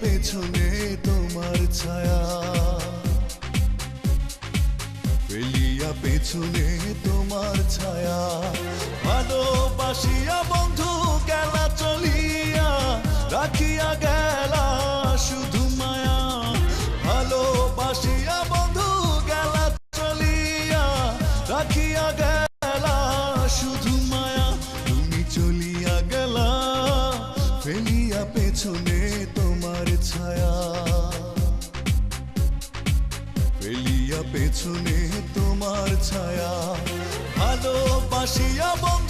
পেছনে তোমার ছায়া। ফেলিয়া পেছনে তোমার ছায়া। ভালোবাসিয়া বন্ধু, গেলা চলিয়া রাখিয়া গেলা শুধু মায়া। ভালোবাসিয়া বন্ধু, গেলা চলিয়া রাখিয়া গেলা শুধু মায়া। তুমি চলিয়া গেলা, ফেলিয়া পেছনে তোমার ছায়া। ফেলিয়া পেছনে তোমার ছায়া। ভালোবাসিয়া বন্ধু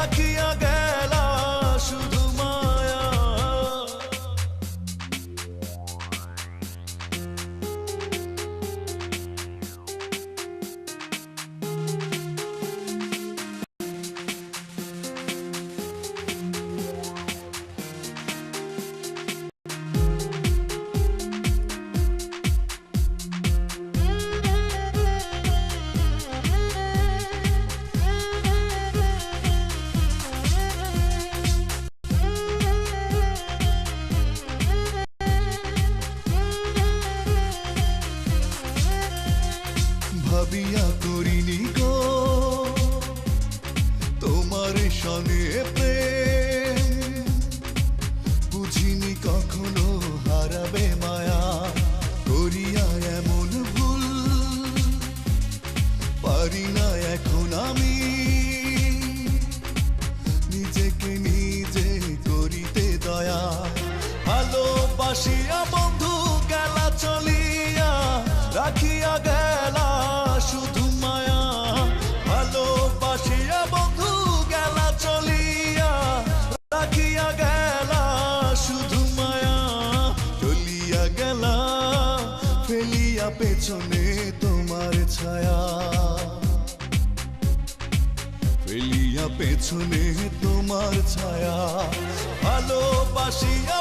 রাখিয়া গেলা বুঝিনি কখনো মায়া করিয়া এখন আমি। নিজেকে নিজে করিতে দয়া। বন্ধু গেলা চলিয়া রাখিয়া পেছনে তোমার ছায়া। ফেলিয়া পেছনে তোমার ছায়া। ভালোবাসিয়া